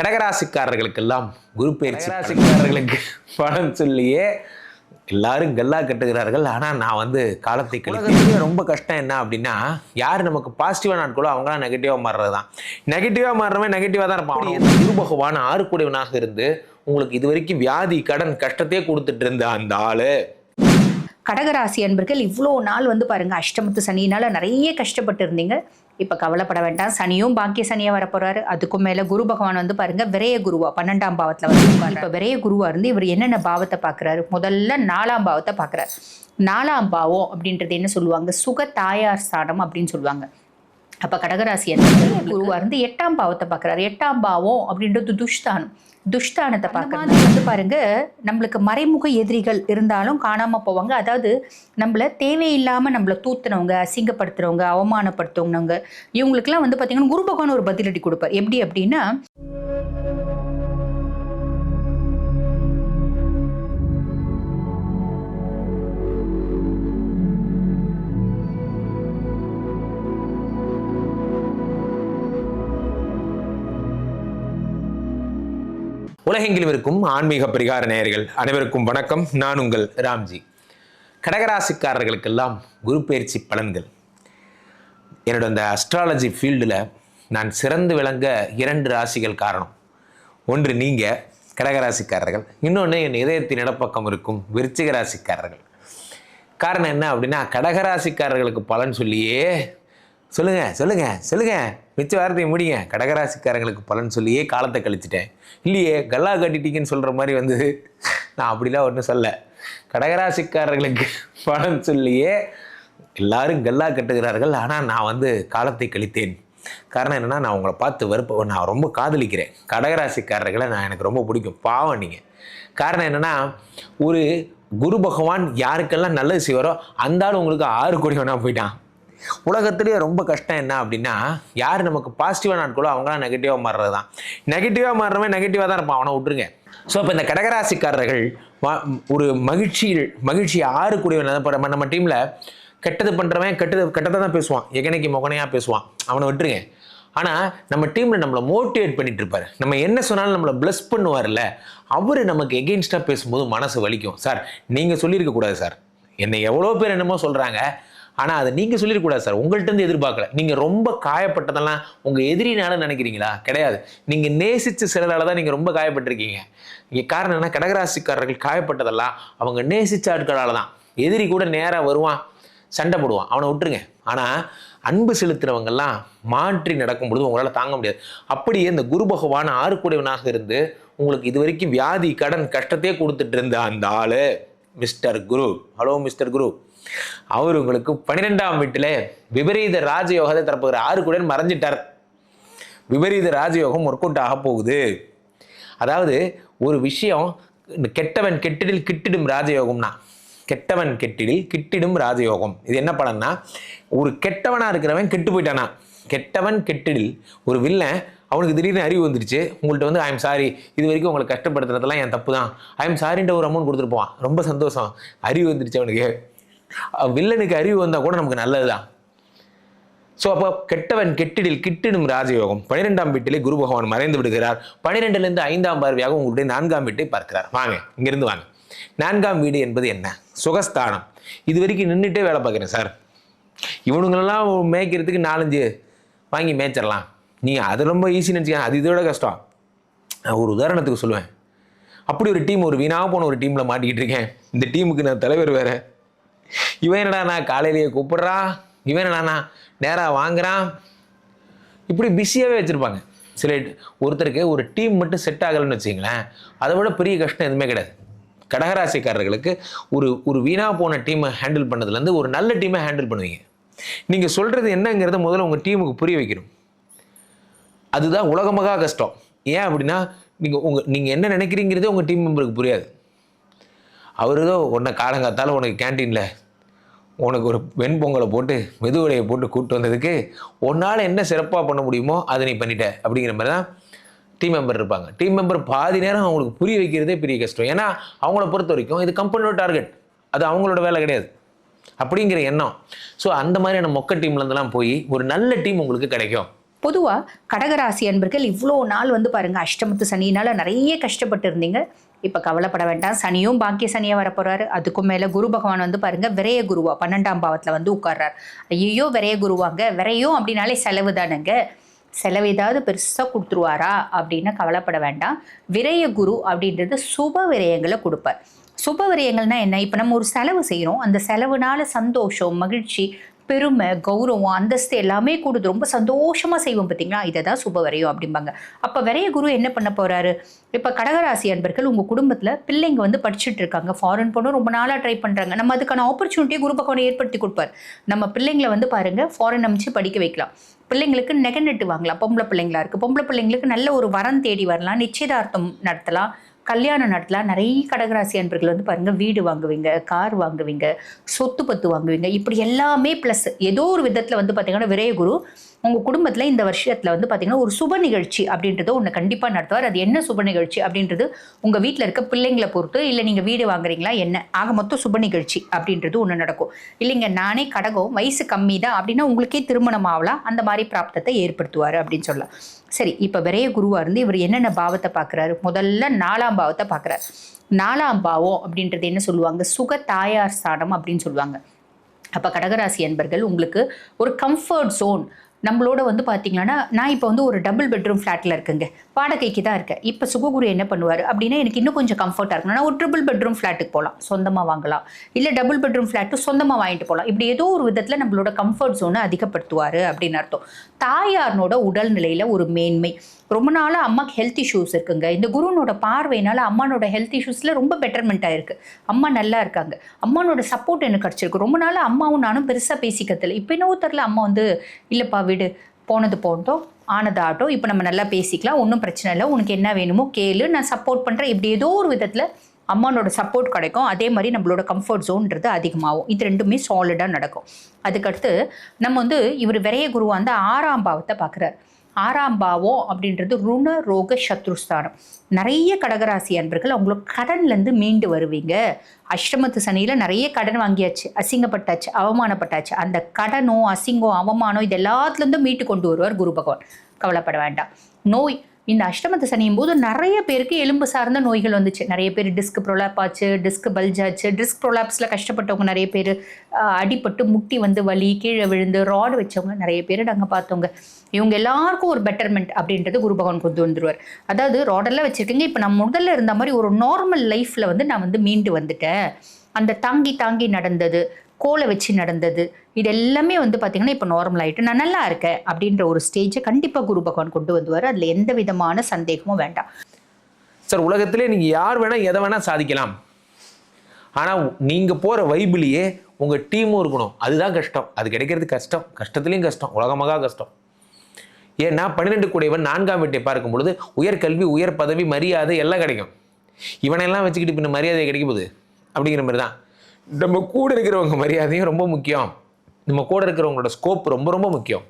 கடகராசிக்காரர்களுக்கெல்லாம் குரு பயிற்சி ராசிக்காரர்களுக்கு பலன் சொல்லியே எல்லாரும் கல்லா கட்டுகிறார்கள். ஆனால் நான் வந்து காலத்தை கழித்து ரொம்ப கஷ்டம் என்ன அப்படின்னா யார் நமக்கு பாசிட்டிவாக நாட்களோ அவங்களாம் நெகட்டிவாக மாறுறது தான் நெகட்டிவாக மாறுறவன் நெகட்டிவாக தான் இருப்பான். குரு பகவான் ஆறுக்குடையவனாக இருந்து உங்களுக்கு இது வரைக்கும் வியாதி கடன் கஷ்டத்தையே கொடுத்துட்டு இருந்த அந்த ஆளு. கடகராசி அன்பர்கள் இவ்வளோ நாள் வந்து பாருங்க அஷ்டமத்து சனியினால நிறைய கஷ்டப்பட்டு இருந்தீங்க. இப்போ கவலைப்பட வேண்டாம். சனியும் பாக்கிய சனியா வரப்போறாரு அதுக்கும் மேல குரு பகவான் வந்து பாருங்க விரைய குருவா பன்னெண்டாம் பாவத்துல வந்து இப்போ விரைய குருவா இருந்து இவர் என்னென்ன பாவத்தை பாக்குறாரு? முதல்ல நாலாம் பாவத்தை பாக்குறாரு. நாலாம் பாவம் அப்படின்றது என்ன சொல்லுவாங்க? சுக தாயார் ஸ்தானம் அப்படின்னு சொல்லுவாங்க. அப்ப கடகராசி அன்பர்கள் குருவா இருந்து எட்டாம் பாவத்தை பார்க்கறாரு எட்டாம் பாவம் அப்படின்றது துஷ்தானம். துஷ்தானத்தை பார்க்கறது. வந்து பாருங்க நம்மளுக்கு மறைமுக எதிரிகள் இருந்தாலும் காணாம போவாங்க. அதாவது நம்மள தேவையில்லாம நம்மள தூத்துனவங்க அசிங்கப்படுத்துறவங்க அவமானப்படுத்துவங்க இவங்களுக்குலாம் வந்து பாத்தீங்கன்னா குரு பகவான் ஒரு பதிலடி கொடுப்பார். எப்படி அப்படின்னா உலகெங்கிலும் இருக்கும் ஆன்மீக பரிகார நேயர்கள் அனைவருக்கும் வணக்கம். நான் உங்கள் ராம்ஜி. கடகராசிக்காரர்களுக்கெல்லாம் குரு பயிற்சி பலன்கள். என்னோட அந்த அஸ்ட்ராலஜி ஃபீல்டில் நான் சிறந்து விளங்க இரண்டு ராசிகள் காரணம். ஒன்று நீங்கள் கடகராசிக்காரர்கள். இன்னொன்று என் இதயத்தின் இடப்பக்கம் இருக்கும் விருச்சிக ராசிக்காரர்கள் காரணம் என்ன அப்படின்னா கடகராசிக்காரர்களுக்கு பலன் சொல்லியே சொல்லுங்க சொல்லுங்க சொல்லுங்க. மிச்ச வாரத்தை முடிங்க. கடகராசிக்காரங்களுக்கு பலன் சொல்லியே காலத்தை கழிச்சிட்டேன். இல்லையே கல்லா கட்டிட்டீங்கன்னு சொல்கிற மாதிரி வந்து நான் அப்படிலாம் ஒன்றும் சொல்ல. கடகராசிக்காரர்களுக்கு பலன் சொல்லியே எல்லாரும் கல்லா கட்டுகிறார்கள். ஆனால் நான் வந்து காலத்தை கழித்தேன். காரணம் என்னென்னா நான் உங்களை பார்த்து வெறுப்ப நான் ரொம்ப காதலிக்கிறேன். கடகராசிக்காரர்களை நான் எனக்கு ரொம்ப பிடிக்கும். பாவம் நீங்கள் காரணம் என்னென்னா ஒரு குரு பகவான் யாருக்கெல்லாம் நல்லது செய்வாரோ அந்த ஆள் உங்களுக்கு ஆறு கோடி வேணா போயிட்டான். உலகத்திலேயே ரொம்ப கஷ்டம் என்ன அப்படின்னா யார் நமக்கு பாசிட்டிவாக நாட்களோ அவங்களாம் நெகட்டிவாக மாறுறது தான் நெகட்டிவாக மாறுறவன் நெகட்டிவாக தான் இருப்பான். அவனை விட்டுருங்க. ஸோ இப்போ இந்த கடகராசிக்காரர்கள் ஒரு மகிழ்ச்சியில் மகிழ்ச்சி ஆறு கூடியவன் நம்ம நம்ம டீமில் கெட்டது பண்ணுறவன் கெட்டது கெட்டதை தான் பேசுவான். எகனைக்கு முகனையாக பேசுவான். அவனை விட்டுருங்க. ஆனால் நம்ம டீமில் நம்மளை மோட்டிவேட் பண்ணிட்டு இருப்பார். நம்ம என்ன சொன்னாலும் நம்மளை ப்ளஸ் பண்ணுவார்ல அவர் நமக்கு எகெயின்ஸ்டாக பேசும்போது மனசு வலிக்கும். சார் நீங்கள் சொல்லியிருக்கக்கூடாது சார். என்னை எவ்வளோ பேர் என்னமோ சொல்கிறாங்க ஆனால் அதை நீங்கள் சொல்லிடக்கூடாது சார். உங்கள்கிட்ட இருந்து எதிர்பார்க்கல. நீங்கள் ரொம்ப காயப்பட்டதெல்லாம் உங்கள் எதிரினால நினைக்கிறீங்களா? கிடையாது. நீங்கள் நேசித்த சிலரால் தான் நீங்கள் ரொம்ப காயப்பட்டிருக்கீங்க. இங்கே காரணம் என்ன? கடகராசிக்காரர்கள் காயப்பட்டதெல்லாம் அவங்க நேசித்த ஆட்களால் தான். எதிரி கூட நேராக வருவான் சண்டை போடுவான் அவனை விட்டுருங்க. ஆனால் அன்பு செலுத்துகிறவங்கெல்லாம் மாற்றி நடக்கும் பொழுது உங்களால் தாங்க முடியாது. அப்படியே இந்த குரு பகவான் ஆறுக்குடையவனாக இருந்து உங்களுக்கு இது வரைக்கும் வியாதி கடன் கஷ்டத்தையே கொடுத்துட்டு இருந்த அந்த ஆள் mister Guru. Hello mister Guru. அவர் உங்களுக்கு பன்னிரெண்டாம் வீட்டில் விபரீத ராஜயோகத்தை தரப்புகிற ஆறுக்குடன் மறைஞ்சிட்டார். விபரீத ராஜயோகம் ஒர்க் அவுட் ஆக போகுது. அதாவது ஒரு விஷயம் இந்த கெட்டவன் கெட்டிடில் கிட்டிடும் ராஜயோகம்னா கெட்டவன் கெட்டிடில் கிட்டிடும் ராஜயோகம். இது என்ன பலன்னா ஒரு கெட்டவனாக இருக்கிறவன் கெட்டு போயிட்டானா? கெட்டவன் கெட்டிடில் ஒரு வில்லன் அவனுக்கு திடீர்னு அறிவு வந்துருச்சு உங்கள்கிட்ட வந்து ஐம் சாரி இது வரைக்கும் உங்களை கஷ்டப்படுத்துறதெல்லாம் என் தப்பு தான். ஐம் சாரின்ற ஒரு அமௌண்ட் கொடுத்துருப்பான் ரொம்ப சந்தோஷம். அறிவு வந்துருச்சு அவனுக்கு. வில்லனுக்கு அறிவு வந்தால் கூட நமக்கு நல்லது தான் ஸோ அப்போ கெட்டவன் கெட்டிடில் கிட்டிடும் ராஜயோகம். பனிரெண்டாம் வீட்டிலே குரு பகவான் மறைந்து விடுகிறார். பனிரெண்டுலேருந்து ஐந்தாம் பார்வையாக உங்களுடைய நான்காம் வீட்டை பார்க்கிறார். வாங்க இங்கிருந்து வாங்க. நான்காம் வீடு என்பது என்ன? சுகஸ்தானம். இது வரைக்கும் நின்றுட்டே வேலை பார்க்குறேன் சார். இவனுங்களெல்லாம் மேய்க்கிறதுக்கு நாலஞ்சு வாங்கி மேய்ச்சிடலாம். நீங்கள் அது ரொம்ப ஈஸின்னு நினச்சிக்க அது இதோட கஷ்டம். நான் ஒரு உதாரணத்துக்கு சொல்லுவேன். அப்படி ஒரு டீம் ஒரு வீணாக போன ஒரு டீமில் மாட்டிக்கிட்டு இருக்கேன். இந்த டீமுக்கு நான் தலைவர் வேறு. இவன் என்னடா காலையிலேயே கூப்பிடுறான் இவன் என்னடாண்ணா நேராக வாங்குறான் இப்படி பிஸியாகவே வச்சுருப்பாங்க. சில ஒருத்தருக்கு ஒரு டீம் மட்டும் செட் ஆகலைன்னு வச்சிங்களேன் அதை விட பெரிய கஷ்டம் எதுவுமே கிடையாது. கடகராசிக்காரர்களுக்கு ஒரு ஒரு வீணாக போன டீமை ஹேண்டில் பண்ணதுலேருந்து ஒரு நல்ல டீமை ஹேண்டில் பண்ணுவீங்க. நீங்கள் சொல்கிறது என்னங்கிறத முதல்ல உங்கள் டீமுக்கு புரிய வைக்கணும். அதுதான் உலகமாக கஷ்டம். ஏன் அப்படின்னா நீங்கள் உங்கள் நீங்கள் என்ன நினைக்கிறீங்கிறதே உங்கள் டீம் மெம்பருக்கு புரியாது. அவர் ஏதோ உன்னை காலங்காத்தால உனக்கு கேன்டீனில் உனக்கு ஒரு வெண்பொங்கலை போட்டு மெதுவடையை போட்டு கூப்பிட்டு வந்ததுக்கு உன்னால் என்ன சிறப்பாக பண்ண முடியுமோ அதை நீ பண்ணிட்ட அப்படிங்கிற மாதிரி தான் டீம் மெம்பர் இருப்பாங்க. டீம் மெம்பர் பாதி நேரம் அவங்களுக்கு புரிய வைக்கிறதே பெரிய கஷ்டம். ஏன்னா அவங்கள பொறுத்த வரைக்கும் இது கம்பெனியோட டார்கெட் அது அவங்களோட வேலை கிடையாது. அப்படிங்கிற எண்ணம். ஸோ அந்த மாதிரியான மொக்க டீம்லேருந்துலாம் போய் ஒரு நல்ல டீம் உங்களுக்கு கிடைக்கும். பொதுவாக கடகராசி அன்பர்கள் இவ்வளோ நாள் வந்து பாருங்கள் அஷ்டமத்து சனியினால் நிறைய கஷ்டப்பட்டு இருந்தீங்க. இப்போ கவலைப்பட வேண்டாம். சனியும் பாக்கிய சனியாக வரப்போகிறாரு அதுக்கும் மேலே குரு பகவான் வந்து பாருங்க விரைய குருவா பன்னெண்டாம் பாவத்தில் வந்து உட்கார்றாரு. ஐயோ விரைய குருவாங்க. விரையும் அப்படின்னாலே செலவு தானுங்க. செலவு ஏதாவது பெருசாக கொடுத்துருவாரா அப்படின்னு கவலைப்பட வேண்டாம். விரைய குரு அப்படின்றது சுப விரயங்களை கொடுப்பார். சுப விரயங்கள்னா என்ன? இப்போ நம்ம ஒரு செலவு செய்கிறோம் அந்த செலவுனால சந்தோஷம் மகிழ்ச்சி பெருமை கௌரவம் அந்தஸ்து எல்லாமே கொடுத்து ரொம்ப சந்தோஷமாக செய்வோம் பார்த்தீங்களா இதை தான் சுப வரையும் அப்படிம்பாங்க. அப்போ வரைய குரு என்ன பண்ண போகிறாரு இப்போ கடகராசி அன்பர்கள் உங்கள் குடும்பத்தில் பிள்ளைங்க வந்து படிச்சுட்டு இருக்காங்க. ஃபாரின் போகணும் ரொம்ப நாளாக ட்ரை பண்ணுறாங்க நம்ம அதுக்கான ஆப்பர்ச்சுனிட்டியை குரு பகவானை ஏற்படுத்தி கொடுப்பார். நம்ம பிள்ளைங்களை வந்து பாருங்கள் ஃபாரின் அமைச்சு படிக்க வைக்கலாம். பிள்ளைங்களுக்கு நெகநெட்டு வாங்கலாம். பொம்பளை பிள்ளைங்களா இருக்குது பொம்பளை பிள்ளைங்களுக்கு நல்ல ஒரு வரம் தேடி வரலாம். நிச்சயதார்த்தம் நடத்தலாம். கல்யாணம் நாட்டில் நிறைய கடகராசி அன்பர்கள் வந்து பாருங்கள் வீடு வாங்குவீங்க கார் வாங்குவீங்க சொத்து பத்து வாங்குவீங்க. இப்படி எல்லாமே ப்ளஸ் ஏதோ ஒரு விதத்தில் வந்து பார்த்தீங்கன்னா விரயகுரு உங்கள் குடும்பத்தில் இந்த வருஷத்தில் வந்து பார்த்தீங்கன்னா ஒரு சுப நிகழ்ச்சி அப்படின்றது ஒன்று கண்டிப்பாக நடத்துவார். அது என்ன சுப நிகழ்ச்சி அப்படின்றது உங்கள் வீட்டில் இருக்க பிள்ளைங்களை பொறுத்து இல்லை நீங்கள் வீடு வாங்குறீங்களா என்ன? ஆக மொத்தம் சுப நிகழ்ச்சி அப்படின்றது ஒன்று நடக்கும். இல்லைங்க நானே கடகம் வயசு கம்மி தான் அப்படின்னா உங்களுக்கே திருமணம் ஆகலாம். அந்த மாதிரி பிராப்தத்தை ஏற்படுத்துவார் அப்படின்னு சொல்லலாம். சரி இப்போ விரைய குருவாக இருந்து இவர் என்னென்ன பாவத்தை பார்க்குறாரு முதல்ல நாலாம் பாவத்தை பார்க்குறாரு நாலாம் பாவம் அப்படின்றது என்ன சொல்லுவாங்க? சுக தாயார் ஸ்தானம் அப்படின்னு சொல்லுவாங்க. அப்போ கடகராசி என்பர்கள் உங்களுக்கு ஒரு கம்ஃபர்ட் ஜோன் நம்மளோட வந்து பார்த்தீங்கன்னா நான் இப்போ வந்து ஒரு டபுள் பெட்ரூம் ஃப்ளாட்டில் இருக்குங்க. வாடகைக்கு தான் இருக்கேன். இப்போ சுககுரு என்ன பண்ணுவார் அப்படின்னா எனக்கு இன்னும் கொஞ்சம் கம்ஃபர்ட்டாக இருக்கணும். நான் ஒரு ட்ரிபிள் பெட்ரூம் ஃப்ளாட்டுக்கு போகலாம் சொந்தமாக வாங்கலாம். இல்லை டபுள் பெட்ரூம் ஃப்ளாட்டு சொந்தமாக வாங்கிட்டு போகலாம் இப்படி ஏதோ ஒரு விதத்தில் நம்மளோட கம்ஃபர்ட் ஜோனை அதிகப்படுத்துவார் அப்படின்னு அர்த்தம். தாயாரனோட உடல்நிலையில் ஒரு மேன்மை. ரொம்ப நாளாக அம்மாக்கு ஹெல்த் இஷ்யூஸ் இருக்குங்க. இந்த குருனோட பார்வையினால அம்மானோட ஹெல்த் இஷ்யூஸில் ரொம்ப பெட்டர்மெண்ட் ஆயிருக்கு. அம்மா நல்லா இருக்காங்க. அம்மானோட சப்போர்ட் எனக்கு கிடச்சிருக்கு. ரொம்ப நாளாக அம்மாவும் நானும் பெருசாக பேசிக்கிறதில்ல. இப்போ என்னவோ தெரில அம்மா வந்து இல்லைப்பா வீடு. போனது போகட்டும் ஆனதாகட்டும் இப்போ நம்ம நல்லா பேசிக்கலாம். ஒன்றும் பிரச்சனை இல்லை. உனக்கு என்ன வேணுமோ கேளு. நான் சப்போர்ட் பண்ணுறேன் இப்படி ஏதோ ஒரு விதத்தில் அம்மானோட சப்போர்ட் கிடைக்கும். அதே மாதிரி நம்மளோட கம்ஃபர்ட் ஜோன்றது அதிகமாகும். இது ரெண்டுமே சாலிடாக நடக்கும். அதுக்கடுத்து நம்ம வந்து இவர் விரைய குருவாக வந்து ஆறாம் பாவத்தை பார்க்குறாரு. ஆறாம் பாவம் அப்படின்றது ருண ரோக சத்ருஸ்தானம். நிறைய கடகராசி அன்பர்கள் அவங்களோட கடன்லேருந்து மீண்டு வருவீங்க. அஷ்டமத்து சனியில் நிறைய கடன் வாங்கியாச்சு அசிங்கப்பட்டாச்சு அவமானப்பட்டாச்சு. அந்த கடனோ அசிங்கம் அவமானம் இது எல்லாத்துலேருந்தும் மீட்டு கொண்டு வருவார் குரு பகவான். கவலைப்பட வேண்டாம். நோய் இந்த அஷ்டமத்து சனியும் போது நிறைய பேருக்கு எலும்பு சார்ந்த நோய்கள் வந்துச்சு. நிறைய பேர் டிஸ்க் ப்ரொலாப் ஆச்சு டிஸ்க் பல்ஜ் ஆச்சு. டிஸ்க் ப்ரொலாப்ஸில் கஷ்டப்பட்டவங்க நிறைய பேர் அடிப்பட்டு அடிபட்டு முட்டி வந்து வலி கீழே விழுந்து ராடு வச்சவங்க நிறைய பேர் நாங்கள் பார்த்தோங்க. இவங்க எல்லாருக்கும் ஒரு பெட்டர்மெண்ட் அப்படின்றது குரு பகவான் கொண்டு வந்துருவார். அதாவது ராடெல்லாம் வச்சுருக்கீங்க. இப்போ நான் முதல்ல இருந்த மாதிரி ஒரு நார்மல் லைஃப்பில் வந்து நான் வந்து மீண்டு வந்துட்டேன். அந்த தாங்கி தாங்கி நடந்தது கோலை வச்சு நடந்தது. இது எல்லாமே வந்து பார்த்திங்கன்னா இப்போ நார்மல் ஆகிட்டு நான் நல்லா இருக்கேன் அப்படின்ற ஒரு ஸ்டேஜை கண்டிப்பாக குரு பகவான் கொண்டு வந்துவார். அதில் எந்த விதமான சந்தேகமும் வேண்டாம். சார் உலகத்திலே நீங்கள் யார் வேணால் எதை வேணால் சாதிக்கலாம். ஆனால் நீங்கள் போகிற வைபிலேயே உங்கள் டீமும் இருக்கணும். அதுதான் கஷ்டம். அது கிடைக்கிறது கஷ்டம். கஷ்டத்துலேயும் கஷ்டம். உலகமாக கஷ்டம். ஏன்னா பன்னிரெண்டு கூடையவன் நான்காம் வீட்டை பார்க்கும் பொழுது உயர்கல்வி உயர் பதவி மரியாதை எல்லாம் கிடைக்கும். இவனெல்லாம் வச்சுக்கிட்டு பின்ன மரியாதை கிடைக்க போகுது. அப்படிங்கிற மாதிரி தான் நம்ம கூட இருக்கிறவங்க மரியாதையும் ரொம்ப முக்கியம். நம்ம கூட இருக்கிறவங்களோட ஸ்கோப் ரொம்ப ரொம்ப முக்கியம்.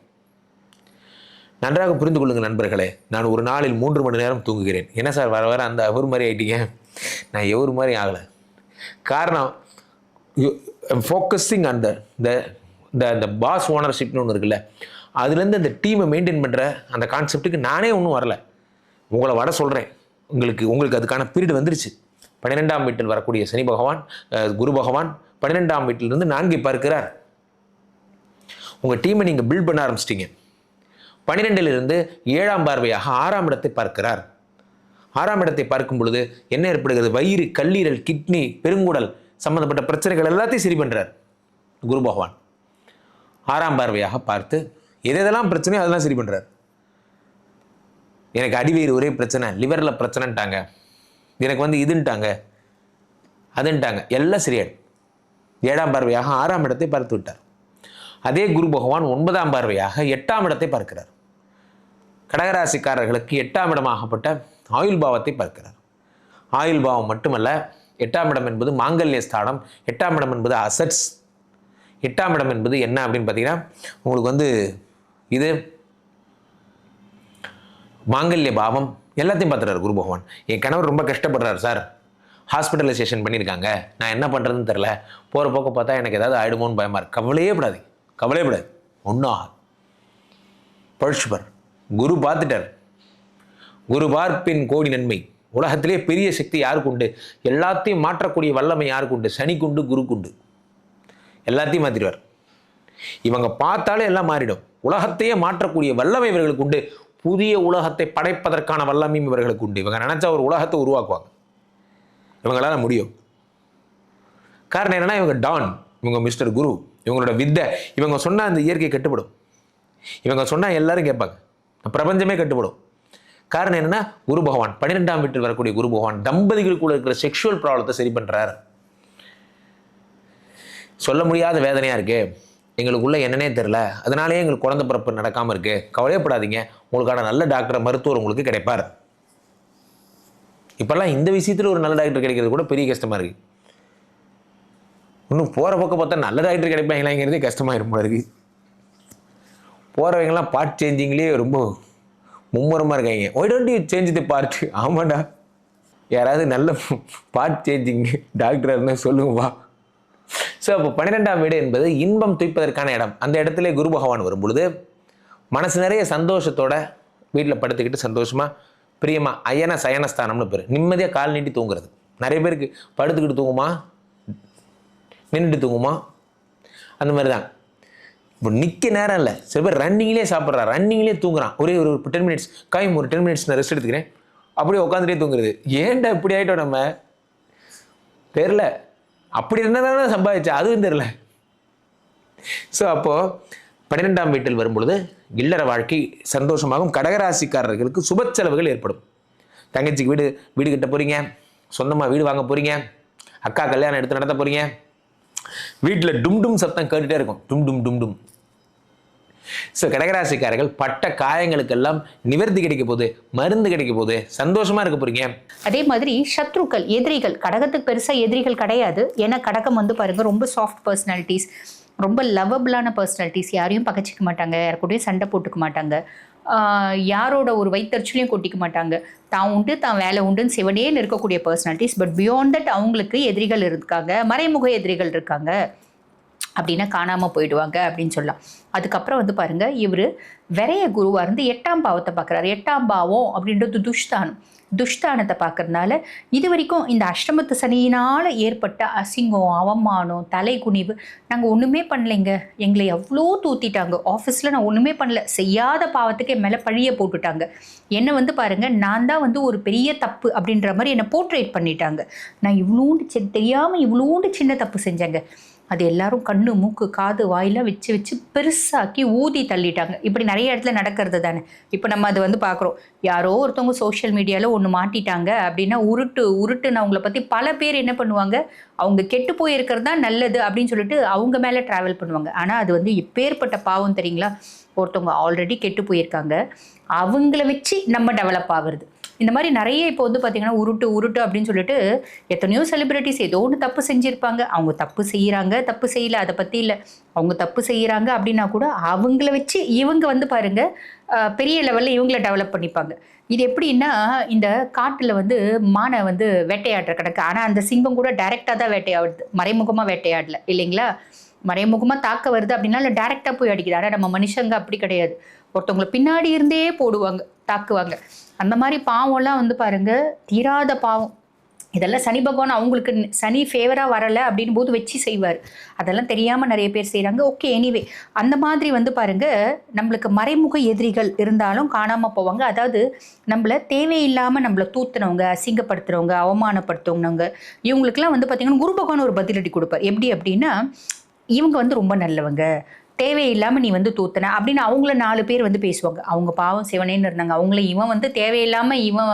நன்றாக புரிந்து கொள்ளுங்கள் நண்பர்களே. நான் ஒரு நாளில் மூன்று மணி நேரம் தூங்குகிறேன். என்ன சார் வர வர அந்த அவர் மாதிரி ஆகிட்டீங்க நான் எவர் மாதிரி ஆகலை. காரணம் ஃபோக்கஸிங் அந்த இந்த இந்த இந்த பாஸ் ஓனர்ஷிப்னு ஒன்று இருக்குல்ல. அதுலேருந்து அந்த டீமை மெயின்டைன் பண்ணுற அந்த கான்செப்ட்டுக்கு நானே ஒன்றும் வரல. உங்களை வர சொல்கிறேன் உங்களுக்கு உங்களுக்கு அதுக்கான பீரியட் வந்துருச்சு. பன்னிரெண்டாம் வீட்டில் வரக்கூடிய சனி பகவான் குரு பகவான் பன்னிரெண்டாம் வீட்டிலிருந்து நான்கை பார்க்கிறார். உங்கள் டீமை நீங்கள் பில்ட் பண்ண ஆரம்பிச்சிட்டீங்க. பன்னிரெண்டிலிருந்து ஏழாம் பார்வையாக ஆறாம் இடத்தை பார்க்கிறார். ஆறாம் இடத்தை பார்க்கும் பொழுது என்ன ஏற்படுகிறது? வயிறு கல்லீரல் கிட்னி பெருங்குடல் சம்பந்தப்பட்ட பிரச்சனைகள் எல்லாத்தையும் சரி பண்ணுறார் குரு பகவான். ஆறாம் பார்வையாக பார்த்து எதெல்லாம் பிரச்சனையோ அதெல்லாம் சரி பண்ணுறார் எனக்கு அடிவயிறு ஒரே பிரச்சனை லிவரில் பிரச்சனைன்ட்டாங்க. எனக்கு வந்து இதுன்ட்டாங்க. அதுன்ட்டாங்க. எல்லாம் சரியாயிடும் ஏழாம் பார்வையாக ஆறாம் இடத்தை பார்த்து விட்டார். அதே குரு பகவான் ஒன்பதாம் பார்வையாக எட்டாம் இடத்தை பார்க்கிறார். கடகராசிக்காரர்களுக்கு எட்டாம் இடமாகப்பட்ட ஆயுள் பாவத்தை பார்க்கிறார். ஆயுள் பாவம் மட்டுமல்ல எட்டாம் இடம் என்பது மாங்கல்ய ஸ்தானம் எட்டாம் இடம் என்பது அசட்ஸ். எட்டாம் இடம் என்பது என்ன அப்படின்னு பார்த்தீங்கன்னா உங்களுக்கு வந்து இது மாங்கல்ய பாவம் எல்லாத்தையும் பார்த்துறாரு குரு பகவான். என் கணவர் ரொம்ப கஷ்டப்படுறாரு சார். ஹாஸ்பிட்டலைசேஷன் பண்ணியிருக்காங்க. நான் என்ன பண்ணுறதுன்னு தெரில போகிற போக்க பார்த்தா எனக்கு ஏதாவது ஆயிடுமோன்னு பயமாக கவலையே படாது கவலையே படாது ஒன்றும் ஆகாது பழிச்சுப்பார் குரு பார்த்துட்டார். குரு பார்ப்பின் கோடி நன்மை. உலகத்திலே பெரிய சக்தி யாருக்கு உண்டு எல்லாத்தையும் மாற்றக்கூடிய வல்லமை யாருக்கு உண்டு சனிக்குண்டு குருக்குண்டு. எல்லாத்தையும் மாற்றிடுவார் இவங்க பார்த்தாலே எல்லாம் மாறிடும். உலகத்தையே மாற்றக்கூடிய வல்லமை இவர்களுக்கு உண்டு புதிய உலகத்தை படைப்பதற்கான வல்லமையும் இவர்களுக்கு உண்டு. இவங்க நினச்சா ஒரு உலகத்தை உருவாக்குவாங்க. இவங்களால முடியும். காரணம் என்னன்னா இவங்க டான் இவங்க மிஸ்டர் குரு இவங்களோட வித்தை இவங்க சொன்னால் அந்த இயற்கை கட்டுப்படும். இவங்க சொன்னால் எல்லாரும் கேட்பாங்க. பிரபஞ்சமே கட்டுப்படும். காரணம் என்னன்னா குரு பகவான் பன்னிரெண்டாம் வீட்டில் வரக்கூடிய குரு பகவான் தம்பதிகளுக்குள்ள இருக்கிற செக்ஷுவல் ப்ராப்ளத்தை சரி பண்ணுறாரு சொல்ல முடியாத வேதனையாக இருக்குது எங்களுக்குள்ளே என்னன்னே தெரில அதனாலேயே எங்களுக்கு குழந்தை பிறப்பு நடக்காமல் இருக்குது கவலையப்படாதீங்க. உங்களுக்கான நல்ல டாக்டர் மருத்துவர் உங்களுக்கு கிடைப்பார். இப்போல்லாம் இந்த விஷயத்தில் ஒரு நல்ல டாக்டர் கிடைக்கிறது கூட பெரிய கஷ்டமாக இருக்குது இன்னும் போகிற பக்கம் பார்த்தா நல்ல டாக்டர் கிடைப்பாங்களாங்கிறதே கஷ்டமாக போல இருக்குது போகிறவங்கலாம் பார்ட் சேஞ்சிங்லேயே ரொம்ப மும்முரமாக இருக்காங்க. Why don't you change the part ஆமாண்டா யாராவது நல்ல பார்ட் சேஞ்சிங் டாக்டர் இருந்தால் சொல்லுங்கப்பா. ஸோ அப்போ பன்னிரெண்டாம் வீடு என்பது இன்பம் துய்ப்பதற்கான இடம். அந்த இடத்துல குரு பகவான் வரும் பொழுது மனசு நிறைய சந்தோஷத்தோட வீட்டில் படுத்துக்கிட்டு சந்தோஷமாக பிரியமா அயன சயனஸ்தானம்னு பேர். நிம்மதியாக கால் நீட்டி தூங்குறது. நிறைய பேருக்கு படுத்துக்கிட்டு தூங்குமா? நின்றுட்டு தூங்குமா? அந்த மாதிரி தான் இப்போ நிற்க நேரம் இல்லை. சில பேர் ரன்னிங்லேயே சாப்பிட்றான் ரன்னிங்லேயே தூங்குறான். ஒரே ஒரு டென் மினிட்ஸ் காயும் ஒரு டென் மினிட்ஸ் நான் ரெஸ்ட் எடுத்துக்கிறேன். அப்படியே உட்காந்துட்டே தூங்குறது. ஏன்டா இப்படி ஆகிட்டோம் நம்ம? தெரில அப்படி இருந்தால் தானே சம்பாதிச்சா? அதுவும் தெரில ஸோ அப்போது பன்னிரெண்டாம் வீட்டில் வரும்பொழுது இல்லற வாழ்க்கை சந்தோஷமாகும். கடகராசிக்காரர்களுக்கு சுப செலவுகள் ஏற்படும். தங்கச்சிக்கு வீடு வீடு கட்ட போகிறீங்க சொந்தமாக வீடு வாங்க போகிறீங்க அக்கா கல்யாணம் எடுத்து நடத்த போகிறீங்க வீட்டில் டும் டும் சத்தம் கேட்டுகிட்டே இருக்கும். டும் டும் டும் டும். ஸோ கடகராசிக்காரர்கள் பட்ட காயங்களுக்கெல்லாம் நிவர்த்தி கிடைக்க போகுது மருந்து கிடைக்க போகுது சந்தோஷமா இருக்க போறீங்க. அதே மாதிரி சத்ருக்கள் எதிரிகள் கடகத்துக்கு பெருசா எதிரிகள் கிடையாது. ஏன்னா கடகம் வந்து பாருங்க ரொம்ப சாஃப்ட் பர்சனாலிட்டிஸ் ரொம்ப லவபிளான பர்சனாலிட்டிஸ் யாரையும் பகச்சிக்க மாட்டாங்க யார் கூடயும் சண்டை போட்டுக்க மாட்டாங்க. யாரோட ஒரு வைத்தறிச்சலையும் கொட்டிக்க மாட்டாங்க. தான் உண்டு தான் வேலை உண்டுன்னு சிவனேன்னு இருக்கக்கூடிய பர்சனாலிட்டிஸ் பட் பியாண்ட் தட் அவங்களுக்கு எதிரிகள் இருக்காங்க மறைமுக எதிரிகள் இருக்காங்க. அப்படின்னா காணாமல் போயிடுவாங்க அப்படின்னு சொல்லலாம். அதுக்கப்புறம் வந்து பாருங்க இவர் விரைய குருவாக இருந்து எட்டாம் பாவத்தை பார்க்குறாரு. எட்டாம் பாவம் அப்படின்றது துஷ்தானம். துஷ்தானத்தை பார்க்கறதுனால இது வரைக்கும் இந்த அஷ்டமத்து சனியினால் ஏற்பட்ட அசிங்கம் அவமானம் தலை குனிவு நாங்கள் ஒன்றுமே பண்ணலைங்க. எங்களை எவ்வளோ தூத்திட்டாங்க. ஆஃபீஸில் நான் ஒன்றுமே பண்ணல. செய்யாத பாவத்துக்கு என் மேலே பழிய போட்டுட்டாங்க. என்னை வந்து பாருங்கள் நான் தான் வந்து ஒரு பெரிய தப்பு அப்படின்ற மாதிரி என்னை போர்ட்ரேட் பண்ணிட்டாங்க. நான் இவ்வளோண்டு செ தெரியாமல் இவ்வளோண்டு சின்ன தப்பு செஞ்சேங்க. அது எல்லாரும் கண்ணு மூக்கு காது வாயெல்லாம் வச்சு வச்சு பெருசாக்கி ஊதி தள்ளிட்டாங்க. இப்படி நிறைய இடத்துல நடக்கிறது தானே. இப்போ நம்ம அது வந்து பார்க்குறோம் யாரோ ஒருத்தவங்க சோஷியல் மீடியாவில் ஒன்று மாட்டிட்டாங்க அப்படின்னா உருட்டு உருட்டுன்னு அவங்கள பற்றி பல பேர் என்ன பண்ணுவாங்க? அவங்க கெட்டு போயிருக்கிறது தான் நல்லது அப்படின்னு சொல்லிட்டு அவங்க மேலே ட்ராவல் பண்ணுவாங்க. ஆனால் அது வந்து எப்பேற்பட்ட பாவம் தெரியுங்களா? ஒருத்தவங்க ஆல்ரெடி கெட்டு போயிருக்காங்க. அவங்கள வச்சு நம்ம டெவலப் ஆகுறது. இந்த மாதிரி நிறைய இப்போ வந்து பார்த்தீங்கன்னா உருட்டு உருட்டு அப்படின்னு சொல்லிட்டு எத்தனையோ செலிபிரிட்டிஸ் ஏதோ ஒன்று தப்பு செஞ்சுருப்பாங்க. அவங்க தப்பு செய்கிறாங்க தப்பு செய்யல அதை பற்றி இல்லை. அவங்க தப்பு செய்கிறாங்க அப்படின்னா கூட அவங்கள வச்சு இவங்க வந்து பாருங்கள் பெரிய லெவலில் இவங்கள டெவலப் பண்ணிப்பாங்க. இது எப்படின்னா இந்த காட்டில் வந்து மானை வந்து வேட்டையாடுற கிடக்கு ஆனால் அந்த சிங்கம் கூட டைரெக்டாக தான் வேட்டையாடுது. மறைமுகமாக வேட்டையாடல. இல்லைங்களா? மறைமுகமாக தாக்க வருது அப்படின்னா இல்லை டேரெக்டாக போய் அடிக்கிறாரு ஆனால் நம்ம மனுஷங்க அப்படி கிடையாது. ஒருத்தவங்களை பின்னாடி இருந்தே போடுவாங்க தாக்குவாங்க. அந்த மாதிரி பாவம்லாம் வந்து பாருங்க தீராத பாவம். இதெல்லாம் சனி பகவான் அவங்களுக்கு சனி ஃபேவராக வரலை அப்படின்னு போது வச்சு செய்வார். அதெல்லாம் தெரியாமல் நிறைய பேர் செய்கிறாங்க ஓகே எனிவே அந்த மாதிரி வந்து பாருங்க நம்மளுக்கு மறைமுக எதிரிகள் இருந்தாலும் காணாமல் போவாங்க. அதாவது நம்மள தேவையில்லாமல் நம்மளை தூத்துனவங்க அசிங்கப்படுத்துறவங்க அவமானப்படுத்துவங்க இவங்களுக்குலாம் வந்து பார்த்திங்கன்னா குரு பகவான் ஒரு பதிலடி கொடுப்பார். எப்படி அப்படின்னா இவங்க வந்து ரொம்ப நல்லவங்க. தேவையில்லாமல் நீ வந்து தூத்துன அப்படின்னு அவங்கள நாலு பேர் வந்து பேசுவாங்க. அவங்க பாவம் சிவனேன்னு இருந்தாங்க. அவங்கள இவன் வந்து தேவையில்லாமல் இவன்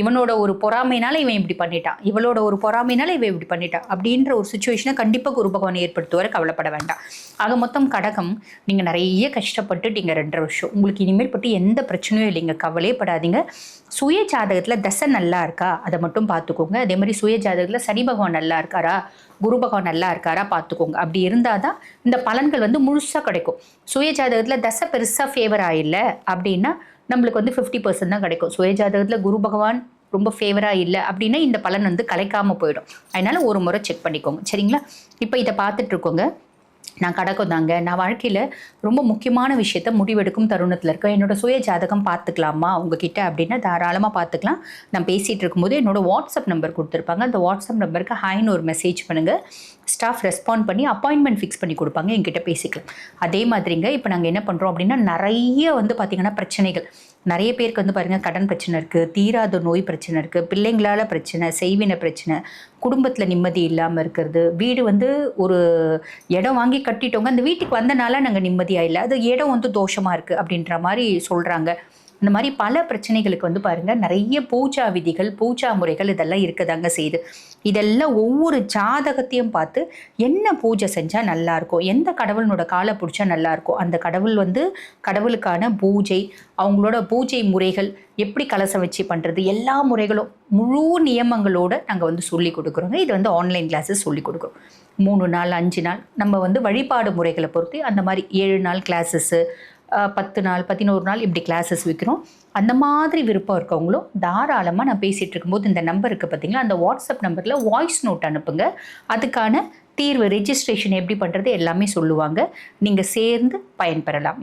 இவனோட ஒரு பொறாமைனால இவன் இப்படி பண்ணிட்டான். இவளோட ஒரு பொறாமைனால இவன் இப்படி பண்ணிட்டான். அப்படின்ற ஒரு சுச்சுவேஷனை கண்டிப்பாக குரு பகவான் ஏற்படுத்துவார். கவலைப்பட வேண்டாம். ஆக மொத்தம் கடகம் நீங்கள் நிறைய கஷ்டப்பட்டுட்டீங்க ரெண்டரை வருஷம். உங்களுக்கு இனிமேல் பட்டு எந்த பிரச்சனையும் இல்லைங்க. கவலையே படாதீங்க. சுய ஜாதகத்தில் தசை நல்லா இருக்கா? அதை மட்டும் பார்த்துக்கோங்க. அதே மாதிரி சுய ஜாதகத்தில் சனி பகவான் நல்லா இருக்காரா? குரு பகவான் நல்லா இருக்காரா? பார்த்துக்கோங்க. அப்படி இருந்தால் தான் இந்த பலன்கள் வந்து முழுசாக கிடைக்கும். சுய ஜாதகத்தில் தசை பெருசாக ஃபேவர் ஆகல அப்படின்னா நம்மளுக்கு வந்து ஃபிஃப்டி பர்சன்ட் தான் கிடைக்கும். சுய ஜாதகத்தில் குரு பகவான் ரொம்ப ஃபேவராக இல்லை அப்படின்னா இந்த பலன் வந்து கலைக்காமல் போயிடும். அதனால ஒரு முறை செக் பண்ணிக்கோங்க. சரிங்களா? இப்போ இதை பார்த்துட்ருக்கோங்க நான் கடக்கம் தாங்க. நான் வாழ்க்கையில் ரொம்ப முக்கியமான விஷயத்த முடிவெடுக்கும் தருணத்தில் இருக்கேன். என்னோட சுய ஜாதகம் பார்த்துக்கலாமா உங்ககிட்ட அப்படின்னா தாராளமாக பார்த்துக்கலாம். நான் பேசிகிட்டு இருக்கும்போது என்னோடய வாட்ஸ்அப் நம்பர் கொடுத்துருப்பாங்க. அந்த வாட்ஸ்அப் நம்பருக்கு ஹாய்னு ஒரு மெசேஜ் பண்ணுங்கள் ஸ்டாஃப் ரெஸ்பாண்ட் பண்ணி அப்பாயின்மெண்ட் ஃபிக்ஸ் பண்ணி கொடுப்பாங்க. என்கிட்ட பேசிக்கலாம். அதே மாதிரிங்க இப்போ நாங்கள் என்ன பண்ணுறோம் அப்படின்னா நிறைய வந்து பார்த்திங்கன்னா பிரச்சனைகள். நிறைய பேருக்கு வந்து பாருங்கள் கடன் பிரச்சனை இருக்குது தீராத நோய் பிரச்சனை இருக்குது பிள்ளைங்களால் பிரச்சனை செய்வின பிரச்சனை குடும்பத்தில் நிம்மதி இல்லாமல் இருக்கிறது. வீடு வந்து ஒரு இடம் வாங்கி கட்டிட்டோங்க அந்த வீட்டுக்கு வந்தனால நாங்கள் நிம்மதியாக இல்லை அது இடம் வந்து தோஷமாக இருக்குது அப்படின்ற மாதிரி சொல்கிறாங்க இந்த மாதிரி பல பிரச்சனைகளுக்கு வந்து பாருங்கள் நிறைய பூஜா விதிகள் பூஜா முறைகள் இதெல்லாம் இருக்கதாங்க செய்யுது. இதெல்லாம் ஒவ்வொரு ஜாதகத்தையும் பார்த்து என்ன பூஜை செஞ்சால் நல்லாயிருக்கும் எந்த கடவுளனோட காலை பிடிச்சா நல்லாயிருக்கும் அந்த கடவுள் வந்து கடவுளுக்கான பூஜை அவங்களோட பூஜை முறைகள் எப்படி கலசம் வச்சு பண்ணுறது எல்லா முறைகளும் முழு நியமங்களோடு நாங்கள் வந்து சொல்லி கொடுக்குறோங்க. இது வந்து ஆன்லைன் கிளாஸஸ் சொல்லி கொடுக்குறோம். மூணு நாள் அஞ்சு நாள் நம்ம வந்து வழிபாடு முறைகளை பொறுத்து அந்த மாதிரி ஏழு நாள் கிளாஸஸ்ஸு பத்து நாள் பதினோரு நாள் இப்படி கிளாஸஸ் வைக்கிறோம். அந்த மாதிரி விருப்பம் இருக்கவங்களும் தாராளமாக நான் பேசிகிட்டு இருக்கும்போது இந்த நம்பருக்கு பார்த்தீங்களா அந்த வாட்ஸ்அப் நம்பரில் வாய்ஸ் நோட் அனுப்புங்க. அதுக்கான தீர்வு ரெஜிஸ்ட்ரேஷன் எப்படி பண்ணுறது எல்லாமே சொல்லுவாங்க. நீங்கள் சேர்ந்து பயன்பெறலாம்.